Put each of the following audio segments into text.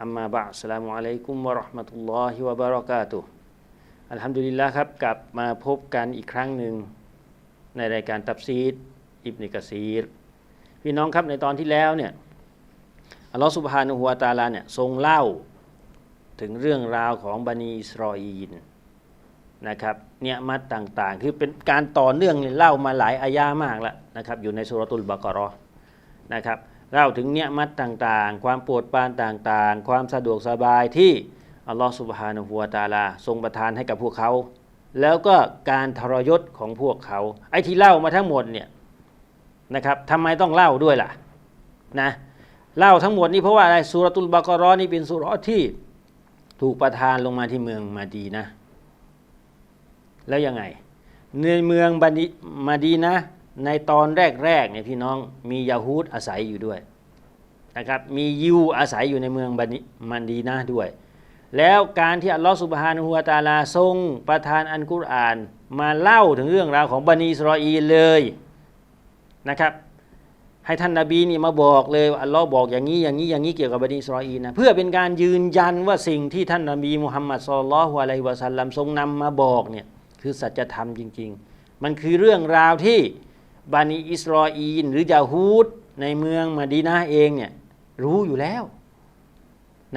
อามมาบะสลามุอะลัยกุมวะราะห์มะตุลลอฮิวะบารอกาตุอัลฮัมดุลิลลาฮ์ครับ กลับมาพบกันอีกครั้งหนึ่งในรายการตับซีดอิบนิกะซีร พี่น้องครับในตอนที่แล้วเนี่ยอัลลอฮฺสุบฮานุฮุวาตาลาเนี่ยทรงเล่าถึงเรื่องราวของบันีอิสรออีนนะครับเนี่ยมัดต่างๆ คือเป็นการต่อเนื่องเล่ามาหลายอายามากแล้วนะครับอยู่ในสุรตุลบากรอนะครับ เล่าถึงเนี่ยมัดต่างๆ ความโปรดปรานต่างๆ ความสะดวกสบายที่อัลลอฮฺสุบฮานุฮุวาตาลา ทรงประทานให้กับพวกเขา แล้วก็การทรยศของพวกเขา ไอ้ที่เล่ามาทั้งหมดเนี่ยนะครับทำไมต้องเล่าด้วยล่ะนะเล่าทั้งหมดนี้เพราะว่าอะไรสุรตุลบากรอนี่เป็นสุรที่ถูกประทานลงมาที่เมืองมาดีนะ แล้วยังไงในเมืองบันิมาดีนะ ในตอนแรกๆเนี่ยพี่น้องมียาฮูดอาศัยอยู่ด้วยนะครับมียิวอาศัยอยู่ในเมืองบันิมันดีนะด้วย แล้วการที่อัลลอฮฺสุบฮานะฮูวาตาลาทรงประทานอันกุรอานมาเล่าถึงเรื่องราวของบันิสราอีเลยนะครับให้ท่านนาบีนี่มาบอกเลยอัลลอฮ์บอกอย่างนี้อย่างนี้อย่างนี้เกี่ยวกับบันิสราอีนะเพื่อเป็นการยืนยันว่าสิ่งที่ท่านนาบีมุฮัมมัดสุลลัลฮุอะลัยฮิวะสัลลัมทรงนำมาบอกเนี่ยคือสัจธรรมจริง ๆ มันคือเรื่องราวที่ บันิอิสราอีลหรือยาฮูดในเมืองมาดีนาเองเนี่ยรู้อยู่แล้ว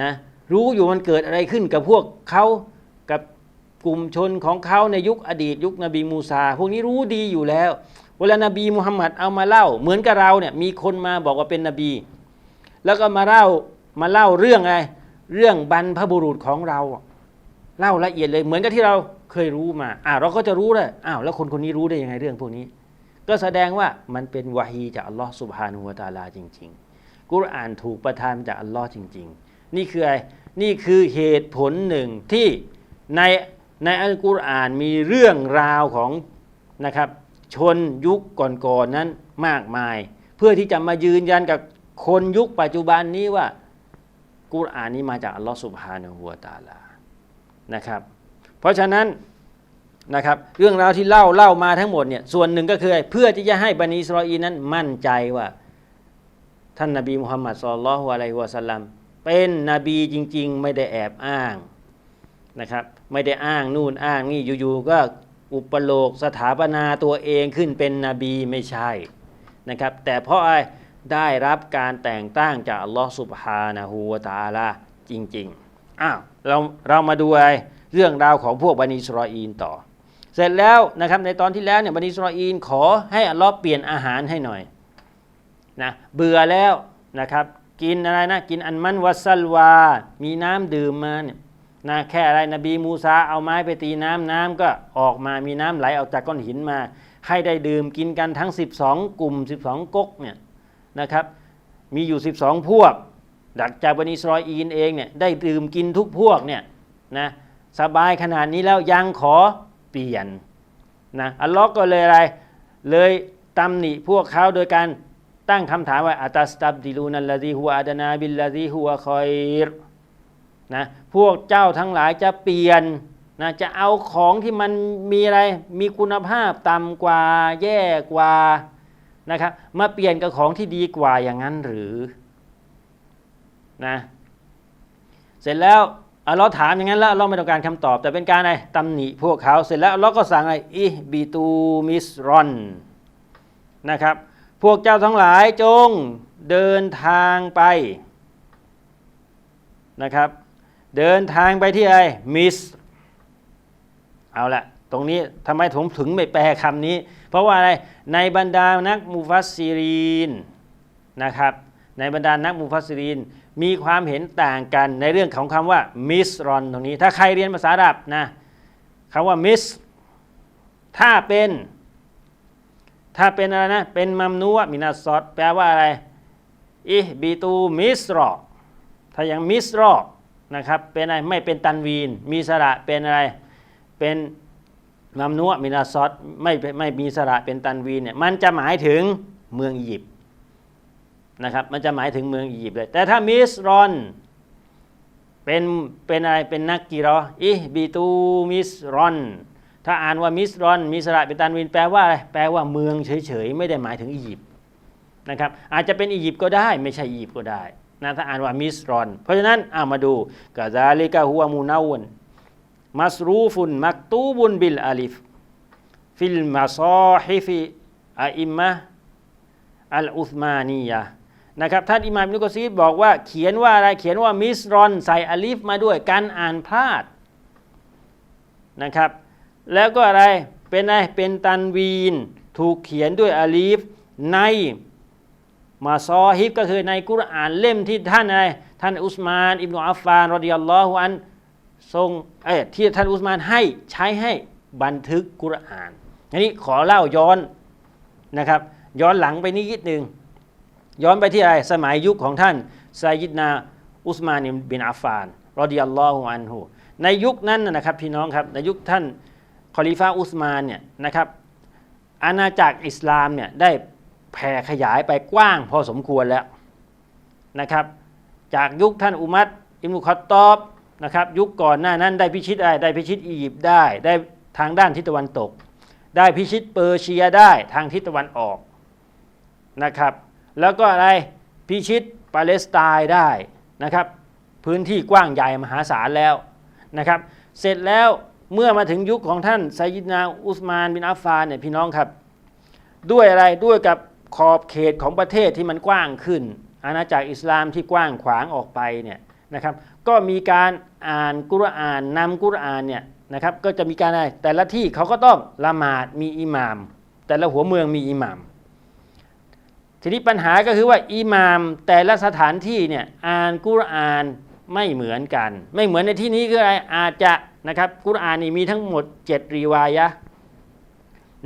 นะรู้อยู่มันเกิดอะไรขึ้นกับพวกเขากับกลุ่มชนของเขาในยุคอดีต ยุคนบีมูซา พวกนี้รู้ดีอยู่แล้ว เวลานบีมุฮัมมัดเอามาเล่า เหมือนกับเราเนี่ยมีคนมาบอกว่าเป็นนบี แล้วก็มาเล่ามาเล่าเรื่องอะไรเรื่องบรรพบุรุษของเรา เล่าละเอียดเลยเหมือนกับที่เราเคยรู้มาอ้าวเราก็จะรู้เลยอ้าวแล้วคนคนนี้รู้ได้ยังไงเรื่องพวกนี้ ก็แสดงว่ามันเป็นวาฮีจากอัลลอฮ์สุบฮานุวะตาลาจริง ๆ กุรอานถูกประทานจากอัลลอฮ์จริง ๆ นี่คืออะไรนี่คือเหตุผลหนึ่งที่ในในอัลกุรอานมีเรื่องราวของนะครับชนยุคก่อนๆนนั้นมากมาย เพื่อที่จะมายืนยันกับคนยุคปัจจุบันนี้ว่ากุรอานนี้มาจากอัลลอฮ์สุบฮานะฮูวะตาลานะครับ เพราะฉะนั้น นะครับเรื่องราวที่เล่าเล่ามาทั้งหมดเนี่ยส่วนหนึ่งก็คือเพื่อที่จะให้บันิสราอีนั้นมั่นใจว่า ท่านนบีมุฮัมมัดสุลลัลฮุอะลัยฮิวะสัลลัมเป็นนบีจริง ๆ ไม่ได้แอบอ้างนะครับไม่ได้อ้างนู่นอ้างนี่อยู่ๆก็อุปโลกสถาปนาตัวเองขึ้นเป็นนบีไม่ใช่นะครับแต่เพราะอะไรได้รับการแต่งตั้งจากอัลลอฮฺสุบฮานะฮูวะตาลาจริงๆอ้าวเราเรามาดูไอะไรเรื่องราวของพวกบันิสรออีนต่อ เสร็จแล้วนะครับในตอนที่แล้วเนี่ยบันิสรออีนขอให้อัลลอฮ์เปลี่ยนอาหารให้หน่อยนะเบื่อแล้วนะครับกินอะไรนะกินอันมันวัสลวา มีน้ำดื่มมาเนี่ยนะแค่อะไรนบีมูซาเอาไม้ไปตีน้ำน้ำก็ออกมามีน้ำไหลออกจากก้อนหินมา ให้ได้ดื่มกินกันทั้ง 12 กลุ่ม 12 ก๊กเนี่ยนะครับมีอยู่ 12 พวก ดักจากบันิสรออีนเองเนี่ยได้ดื่มกินทุกพวกเนี่ยนะสบายขนาดนี้แล้วยังขอ เปลี่ยนนะอัลลอฮ์ก็เลยอะไร เลยตำหนิพวกเขาโดยการตั้งคำถามว่าอัตัสตับดิลูนัลลาดีฮัวอาดนาบิลลาดีฮัวคอยรนะพวกเจ้าทั้งหลายจะเปลี่ยนนะจะเอาของที่มันมีอะไรมีคุณภาพต่ำกว่าแย่กว่านะครับมาเปลี่ยนกับของที่ดีกว่าอย่างนั้นหรือนะเสร็จแล้ว อัลลอฮ์ถามอย่างนั้นแล้วเราไม่ต้องการคำตอบ แต่เป็นการอะไรตำหนิพวกเขาเสร็จแล้วอัลลอฮ์ก็สั่งอะไรอิบิตูมิสรอนนะครับ พวกเจ้าทั้งหลายจงเดินทางไปนะครับ เดินทางไปที่อะไรมิสเอาละตรงนี้ทำไมผมถึงไม่แปลคำนี้ เพราะว่าอะไรในบรรดานักมุฟัสซิรีนนะครับ ในบรรดานักมุฟัสซิรีนมีความเห็นต่างกันในเรื่องของคำว่ามิสรอนตรงนี้ ถ้าใครเรียนภาษาอาหรับนะคำว่ามิสถ้าเป็นถ้าเป็นอะไรนะ เป็นมัมนัวมินาซอดแปลว่าอะไรอิบิตูมิสรอถ้าย่างมิสรอนะครับเป็นอะไรไม่เป็นตันวีน มีสระเป็นอะไรเป็นมัมนัวมินาซอดไม่ไม่มีสระเป็นตันวีนเนี่ยมันจะหมายถึงเมืองอียิปต์ นะครับมันจะหมายถึงเมืองอียิปต์เลย แต่ถ้ามิสรอนเป็นเป็นอะไรเป็นนักกีรออิบิตูมิสรอน ถ้าอ่านว่ามิสรอนมีสระเป็นตันวีนแปลว่าอะไรแปลว่าเมืองเฉยๆไม่ได้หมายถึงอียิปต์นะครับอาจจะเป็นอียิปต์ก็ได้ไม่ใช่อียิปต์ก็ได้นะถ้าอ่านว่ามิสรอน เพราะฉะนั้นเอามาดูกาซาลิกะฮัวมูนาวนมัสรูฟุนมักตูบุนบิลอาลิฟฟิลมาซอฮิฟิอิมมะอัลอุธมานียะ นะครับท่านอิมามอิบนุกซีบอกว่าเขียนว่าอะไรเขียนว่ามิสรอนใส่อาลิฟมาด้วยการอ่านพลาดนะครับ แล้วก็อะไรเป็นอะไรเป็นตันวีน ถูกเขียนด้วยอาลีฟในมาซอฮิบก็คือในกุรอานเล่มที่ท่านอะไรท่านอุสมาน อิบนุอัฟฟานรอดิยัลลอฮุอันทรงเอ้ที่ท่านอุสมานให้ใช้ให้บันทึกกุรอานอันนี้ขอเล่าย้อนนะครับ ย้อนหลังไปนิดนึง ย้อนไปที่อะไรสมัยยุคของท่านไซยิดนาอุสมานบินอัฟานรอดิยัลลอฮุอันฮูในยุคนั้นนะนะครับพี่น้องครับในยุคท่านคอลิฟ้าอุสมานเนี่ยนะครับอาณาจักรอิสลามเนี่ยได้แผ่ขยายไปกว้างพอสมควรแล้วนะครับจากยุคท่านอุมัตอิมุคอตตอบนะครับยุคก่อนหน้านั้นได้พิชิตอะไรได้พิชิตอียิปต์ได้ ได้ทางด้านทิศตะวันตก ได้พิชิตเปอร์เซียได้ทางทิศตะวันออกนะครับ แล้วก็อะไรพิชิตปาเลสไตน์ได้นะครับพื้นที่กว้างใหญ่มหาศาลแล้วนะครับ เสร็จแล้วเมื่อมาถึงยุคของท่านไซยิดนาอุสมานบินอัฟฟานเนี่ยพี่น้องครับ ด้วยอะไรด้วยกับขอบเขตของประเทศที่มันกว้างขึ้น อาณาจักรอิสลามที่กว้างขวางออกไปเนี่ยนะครับก็มีการอ่านกุรอานนำกุรอานเนี่ยนะครับก็จะมีการอะไรแต่ละที่เขาก็ต้องละหมาดมีอิหมาม แต่ละหัวเมืองมีอิหมาม ทีนี้ปัญหาก็คือว่าอิหมามแต่ละสถานที่เนี่ยอ่านกุรอานไม่เหมือนกัน ไม่เหมือนในที่นี้คืออะไรอาจจะนะครับกุรอานนี่มีทั้งหมด 7 รีวายะ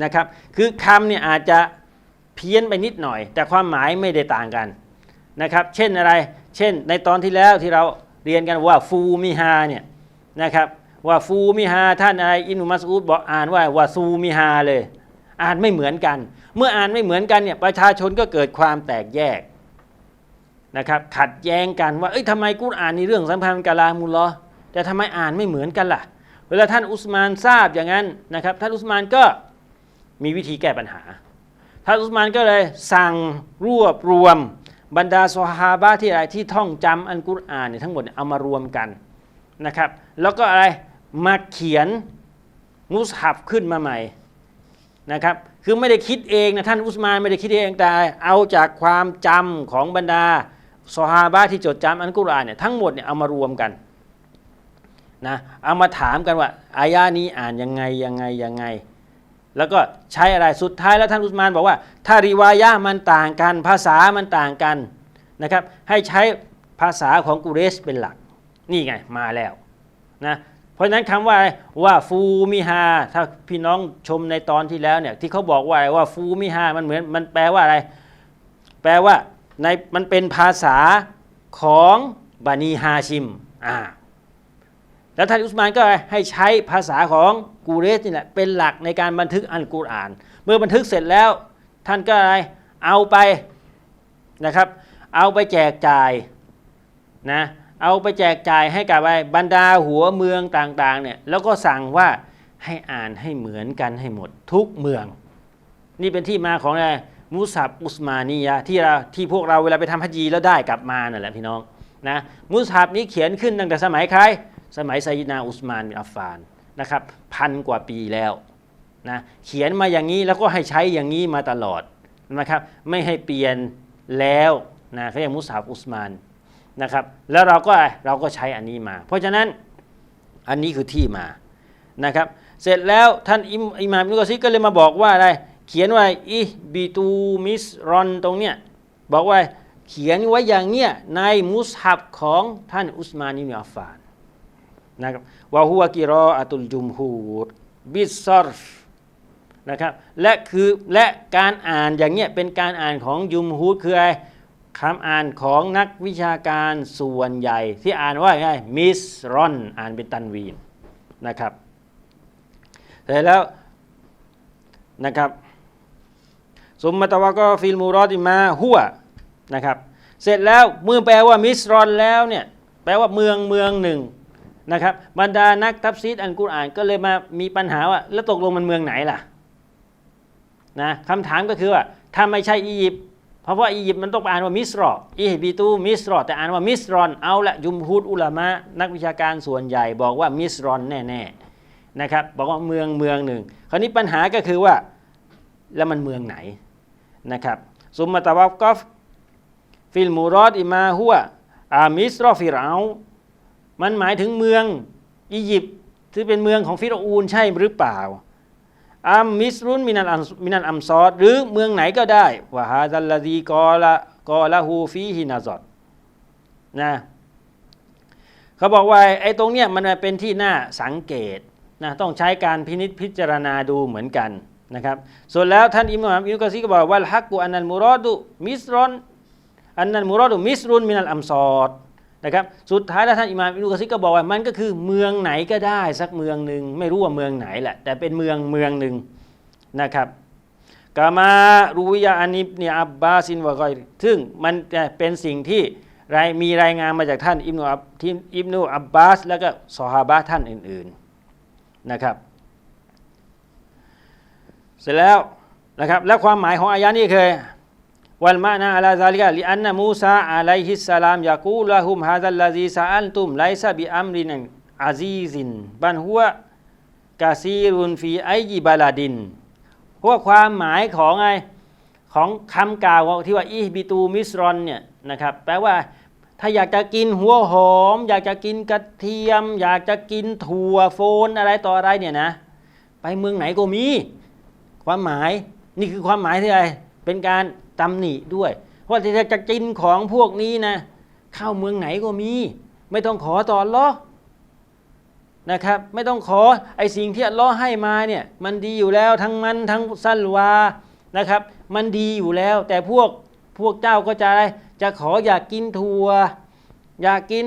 นะครับคือคำเนี่ยอาจจะเพี้ยนไปนิดหน่อย แต่ความหมายไม่ได้ต่างกันนะครับเช่นอะไรเช่นในตอนที่แล้วที่เราเรียนกันว่าฟูมิฮาเนี่ยนะครับว่าฟูมิฮาท่านอะไรอินุมัสอูดบอกอ่านว่าว่าซูมิฮาเลย อ่านไม่เหมือนกัน เมื่ออ่านไม่เหมือนกันเนี่ยประชาชนก็เกิดความแตกแยกนะครับขัดแย้งกันว่าเอ้ยทำไมกุรอานในเรื่องสำคัญกะลามุลลอแต่ทำไมอ่านไม่เหมือนกันล่ะ เวลาท่านอุสมานทราบอย่างนั้นนะครับท่านอุสมานก็มีวิธีแก้ปัญหา ท่านอุสมานก็เลยสั่งรวบรวมบรรดาซฮาบะที่อะไรที่ท่องจำอันกุรอานเนี่ยทั้งหมดเเอามารวมกันนะครับ แล้วก็อะไรมาเขียนมุสฮับขึ้นมาใหม่ นะครับ คือไม่ได้คิดเองนะท่านอุสมานไม่ได้คิดเองแต่เอาจากความจำของบรรดาซอฮาบะที่จดจำอันกุรอานเนี่ยทั้งหมดเนี่ยเอามารวมกันนะเอามาถามกันว่าอายานี้อ่านยังไงยังไงยังไง แล้วก็ใช้อะไรสุดท้ายแล้วท่านอุสมานบอกว่า ถ้าริวายะมันต่างกัน ภาษามันต่างกันนะครับ ให้ใช้ภาษาของกุเรชเป็นหลัก นี่ไงมาแล้วนะ เพราะฉะนั้นคำว่าอะไรว่าฟูมิฮาถ้าพี่น้องชมในตอนที่แล้วเนี่ยที่เขาบอกว่าอะไรว่าฟูมิฮามันเหมือนมันแปลว่าอะไร แปลว่าในมันเป็นภาษาของบานีฮาชิมอ่าแล้วท่านอุสมานก็ให้ใช้ภาษาของกูเรสนี่แหละเป็นหลักในการบันทึกอันกุรอาน เมื่อบันทึกเสร็จแล้วท่านก็อะไรเอาไปนะครับ เอาไปแจกจ่ายนะ เอาไปแจกจ่ายให้กับไอ้บรรดาหัวเมืองต่างๆเนี่ยแล้วก็สั่งว่าให้อ่านให้เหมือนกันให้หมดทุกเมือง นี่เป็นที่มาของอะไรมุสับอุสมานียะที่เราที่พวกเราเวลาไปทำฮัจญีแล้วได้กลับมานั่นแหละพี่น้องนะมุสับนี้เขียนขึ้นตั้งแต่สมัยใคร สมัยไซยิดนาอุสมานบินอัฟฟานนะครับพันกว่าปีแล้วนะเขียนมาอย่างนี้แล้วก็ให้ใช้อย่างนี้มาตลอดนะครับไม่ให้เปลี่ยนแล้วนะเขาเรียกมุสับอุสมาน นะครับ แล้วเราก็เราก็ใช้อันนี้มา เพราะฉะนั้นอันนี้คือที่มานะครับ เสร็จแล้วท่านอิมอิหม่ามอิบนุกะซีรก็เลยมาบอกว่าอะไร เขียนไว้อิบิตูมิสรอนตรงเนี้ยบอกว่าเขียนไว้อย่างเนี้ยในมุสฮับของท่านอุสมานอิบนอัฟฟานนะครับวะฮุวะกิรออะตุลจุมฮูรบิสซอรฟนะครับและคือและการอ่านอย่างเงี้ยเป็นการอ่านของยุมฮูดคืออะไร คำอ่านของนักวิชาการส่วนใหญ่ ที่อ่านว่าไงมิสรอนอ่านเป็นตันวีนนะครับเสร็จแล้วนะครับสมมตวะก็ฟิลมูรอติมาหัวนะครับ เสร็จแล้วเมื่อแปลว่ามิสรอนแล้วเนี่ยแปลว่าเมืองเมืองหนึ่งนะครับบรรดานักทัฟซีดอันกุรอานก็เลยมามีปัญหาว่า แล้วตกลงมันเมืองไหนล่ะนะคำถามก็คือว่าถ้าไม่ใช่อียิปต์ ราะว่าอียิปต์มันต้องอ่านว่ามิสรออีฮิบิตูมิสรอแต่อ่านว่ามิสรอนเอาละยุมฮูดอุลามะนักวิชาการส่วนใหญ่บอกว่ามิสรอนแน่ๆนะครับบอกว่าเมืองเมืองหนึ่ง คราวนี้ปัญหาก็คือว่าแล้วมันเมืองไหนนะครับซุมมาตะวักอฟฟิลมูรอดอิมาหัวอามิสรอฟิรเอามันหมายถึงเมืองอียิปต์ที่เป็นเมืองของฟิรอูนใช่หรือเปล่า อัมมิสรุนมินันอัมมินันอัมซอดหรือเมืองไหนก็ได้วะฮาซัลลาดีกอละกอละฮูฟีฮินาซอดนะเขาบอกว่าไอ้ตรงเนี้ยมันเป็นที่น่าสังเกตนะต้องใช้การพินิษพิจารณาดูเหมือนกันนะครับส่วนแล้วท่านอิมามอิบนุกะซีก็บอกว่าฮักกุอันนัลมุรอดุมิสรอนอันนัลมุรอดุมิสรุนมินัลอัมซอด นะครับสุดท้ายแล้วท่านอิมามอิบนุกะซีก็บอกว่ามันก็คือเมืองไหนก็ได้สักเมืองหนึ่งไม่รู้ว่าเมืองไหนแหละแต่เป็นเมืองเมืองหนึ่งนะครับกามารูวิยาอานิบเนียอับบาซินวะกอยซึ่งมันเป็นสิ่งที่รายมีรายงานมาจากท่านอิบนุอับทีอิบนุอับบาส แล้วก็ซอฮาบะท่านอื่นๆนะครับ เสร็จแล้วนะครับและความหมายของอายะนี้คือ วันมานาอัลาซาลิกะลิอันนะมูซาอะลัยฮิสสลามยากูละฮุมฮาซัลลาซีซาอัลตุมไลซะบิอัมรินอาซีซินบันหัวกาซีรุนฟีไอยิบาลาดินเพราะว่าความหมายของไงของคำกล่าวที่ว่าอิบิตูมิสรอนเนี่ยนะครับแปลว่าถ้าอยากจะกินหัวหอม อยากจะกินกระเทียม อยากจะกินถั่วโฟนอะไรต่ออะไรเนี่ยนะ ไปเมืองไหนก็มี ความหมายนี่คือความหมายที่อะไรเป็นการ ตำหนิด้วยว่าจะกินของพวกนี้นะเข้าเมืองไหนก็มี ไม่ต้องขอต่ออัลเลอนะครับ ไม่ต้องขอไอสิ่งที่ลเลอให้มาเนี่ยมันดีอยู่แล้วทั้งมันทั้งสัลวานะครับ มันดีอยู่แล้ว แต่พวกพวกเจ้าก็จะอะไรจะขออยากกินถั่วอยากกิน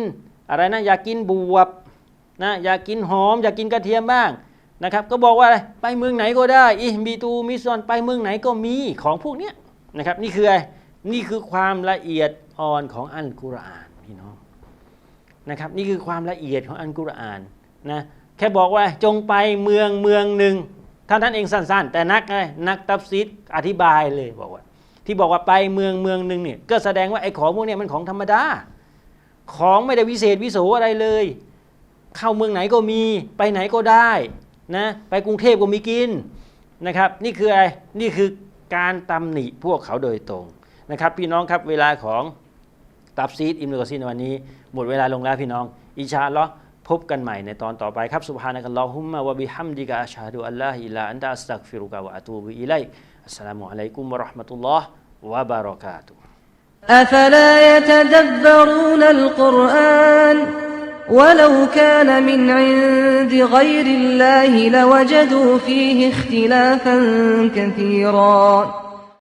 อะไรนะอยากกินบวบนะอยากกินหอม อยากกินกระเทียมบ้างนะครับ ก็บอกว่าอะไรไปเมืองไหนก็ได้อิมีตูมิซอนไปเมืองไหนก็มีของพวกเนี้ย นะครับนี่คืออะไรนี่คือความละเอียดอ่อนของอัลกุรอานพี่น้องนะครับนี่คือความละเอียดของอัลกุรอานนะแค่บอกว่าจงไปเมืองเมืองหนึ่งท่านท่านเองสั้น ๆ แต่นักไงนักตัฟซีดอธิบายเลยบอกว่า ที่บอกว่าไปเมืองเมืองหนึ่งเนี่ยก็แสดงว่าไอ้ของพวกนี้มันของธรรมดา ของไม่ได้วิเศษวิโสอะไรเลย เข้าเมืองไหนก็มีไปไหนก็ได้นะไปกรุงเทพก็มีกินนะครับ นี่คืออะไรนี่คือ การตำหนิพวกเขาโดยตรงนะครับ พี่น้องครับเวลาของตับซีดอิมนุกอซีนวันนี้ หมดเวลาลงแล้วพี่น้อง อิชาอัลลอฮ์พบกันใหม่ในตอนต่อไปครับสุบฮานะกัลลอฮุมมะวะบิฮัมดิกะอัชฮะดุอัลลอฮอิลลาอันตะอัสตักฟิรุกะวะอะตูบิอิลัยอัสสลามุอะลัยกุมวะเราะห์มะตุลลอฮ์วะบารอกาตุฮ์ أفلا يتدبرون القرآن ولو كان من عند غير الله لوجدوا فيه اختلافا كثيرا.